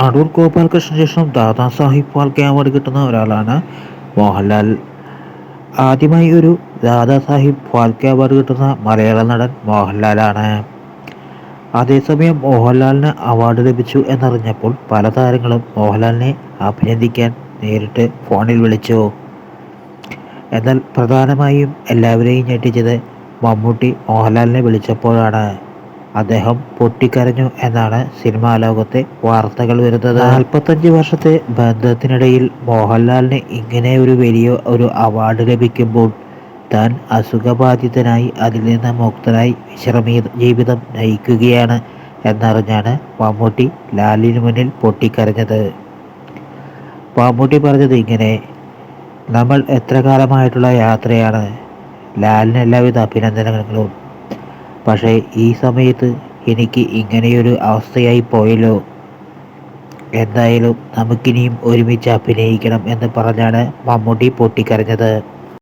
അടൂർ ഗോപാലകൃഷ്ണ ശേഷം ദാദാസാഹിബ് ഫാൽക്കെ അവാർഡ് കിട്ടുന്ന ഒരാളാണ് മോഹൻലാൽ. ആദ്യമായി ഒരു ദാദാസാഹിബ് ഫാൽക്കെ അവാർഡ് കിട്ടുന്ന മലയാള നടൻ മോഹൻലാലാണ്. അതേസമയം മോഹൻലാലിന് അവാർഡ് ലഭിച്ചു എന്നറിഞ്ഞപ്പോൾ പല താരങ്ങളും മോഹൻലാലിനെ അഭിനന്ദിക്കാൻ നേരിട്ട് ഫോണിൽ വിളിച്ചു. എന്നാൽ പ്രധാനമായും എല്ലാവരെയും ഞെട്ടിച്ചത് മമ്മൂട്ടി മോഹൻലാലിനെ വിളിച്ചപ്പോഴാണ്. അദ്ദേഹം പൊട്ടിക്കരഞ്ഞു എന്നാണ് സിനിമാ ലോകത്തെ വാർത്തകൾ വരുന്നത്. നാൽപ്പത്തഞ്ച് വർഷത്തെ ബന്ധത്തിനിടയിൽ മോഹൻലാലിന് ഇങ്ങനെ ഒരു വലിയ ഒരു അവാർഡ് ലഭിക്കുമ്പോൾ താൻ അസുഖബാധിതനായി അതിൽ നിന്ന് മുക്തനായി വിശ്രമീ ജീവിതം നയിക്കുകയാണ് എന്നറിഞ്ഞാണ് മമ്മൂട്ടി ലാലിന് മുന്നിൽ പൊട്ടിക്കരഞ്ഞത്. മമ്മൂട്ടി പറഞ്ഞത് ഇങ്ങനെ നമ്മൾ എത്ര കാലമായിട്ടുള്ള യാത്രയാണ്. ലാലിന് എല്ലാവിധ അഭിനന്ദനങ്ങളും. പക്ഷേ ഈ സമയത്ത് എനിക്ക് ഇങ്ങനെയൊരു അവസ്ഥയായി പോയല്ലോ. എന്തായാലും നമുക്കിനിയും ഒരുമിച്ച് അഭിനയിക്കണം എന്ന് പറഞ്ഞാണ് മമ്മൂട്ടി പൊട്ടിക്കരഞ്ഞത്.